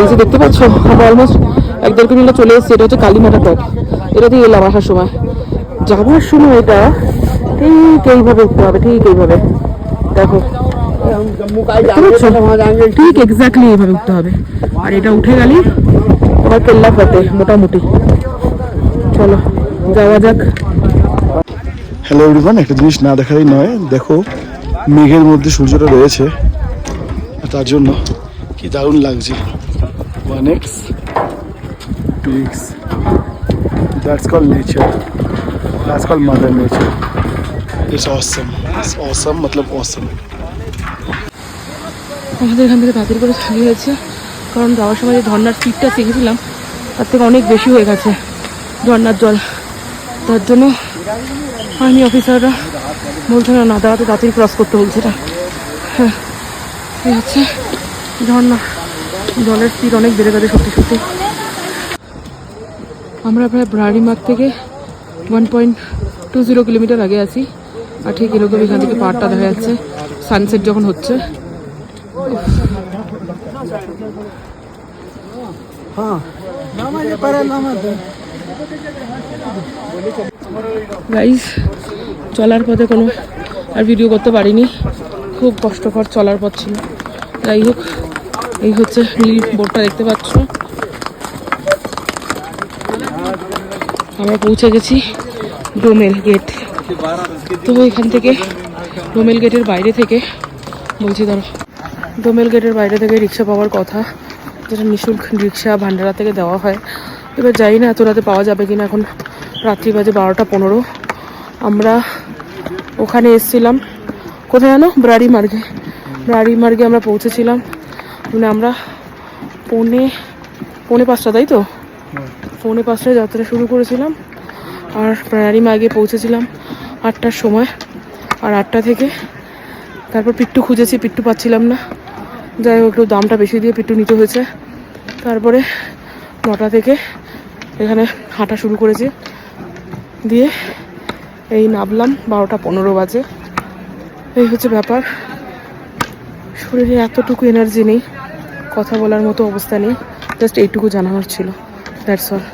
এই যে দেখতে পাচ্ছ, আমরা অলমোস্ট এক দেড় কিলোমিটার চলে এসেছি, এটা হচ্ছে কালীমাটা টপ এটা দিয়ে এলাম আসার সময়। যাওয়ার সময় এটা ঠিক এইভাবে উঠতে হবে, ঠিক এইভাবে। দেখো। ঠিক এক্স্যাক্টলি এইভাবে উঠতে হবে। আর এটা উঠে গেলেই তোমার কেল্লা ফতে মোটামুটি। চলো, যাওয়া যাক। হ্যালো এভরিওয়ান একটা জিনিস না দেখারই নয়। দেখো, মেঘের মধ্যে সূর্যটা রয়েছে তার জন্য কি দারুণ লাগছে। One X two X that's call nature that's call mother nature it's awesome it's awesome Matlab awesome আমাদের এখান থেকে তাড়াতাড়ি করে খালি হয়েছে। কারণ যাওয়ার সময় যে ঝর্নার স্পিডটা শিখেছিলাম তার থেকে অনেক বেশি হয়ে গেছে ঝর্নার জল। তার জন্য আর্মি অফিসাররা বলছে না না দাঁড়াতে তাড়াতাড়ি ক্রস করতে বলছে এটা। হ্যাঁ এই হচ্ছে ঝর্ণা। জলের স্পিড অনেক বেড়ে গেছে, সত্যি সত্যি। আমরা প্রায় ব্রাড়িমার্গ থেকে one point two zero kilometre আগে আছি, আর ঠিক এরকম এখান থেকে পাহাড়টা দেখা যাচ্ছে সানসেট যখন হচ্ছে। গাইস চলার পথে কোনো আর ভিডিও করতে পারিনি। খুব কষ্টকর চলার পথ ছিল। যাই হোক এই হচ্ছে নীল বোর্ডটা দেখতে পাচ্ছ। আমরা পৌঁছে গেছি ডোমেল গেট। তো এখান থেকে ডোমেল গেটের বাইরে থেকে, বলছি ধরো, ডোমেল গেটের বাইরে থেকে রিক্সা পাওয়ার কথা, যেটা নিঃশুল্ক রিক্সা ভান্ডারা থেকে দেওয়া হয়। এবার যাই না এত রাতে পাওয়া যাবে কিনা এখন রাত্রি বাজে বারোটা পনেরো। আমরা ওখানে এসছিলাম, কোথায় জানো? ব্রাড়ি মার্গে। ব্রাড়ি মার্গে আমরা পৌঁছেছিলাম। মানে আমরা পৌনে পৌনে পাঁচটা তাই তো? পৌনে পাঁচটায় যাত্রা শুরু করেছিলাম আর ব্রাড়ি মার্গে পৌঁছেছিলাম আটটার সময়। আর আটটা থেকে তারপর পিট্টু খুঁজেছি পিট্টু পাচ্ছিলাম না। যাই হোক একটু দামটা বেশি দিয়ে পিট্টু নিতে হয়েছে। তারপরে নটা থেকে এখানে হাঁটা শুরু করেছি। দিয়ে এই নামলাম বারোটা পনেরো বাজে। এই হচ্ছে ব্যাপার। শরীরে এতটুকু এনার্জি নেই। কথা বলার মতো অবস্থা নেই। জাস্ট এইটুকু জানানোর ছিল। That's all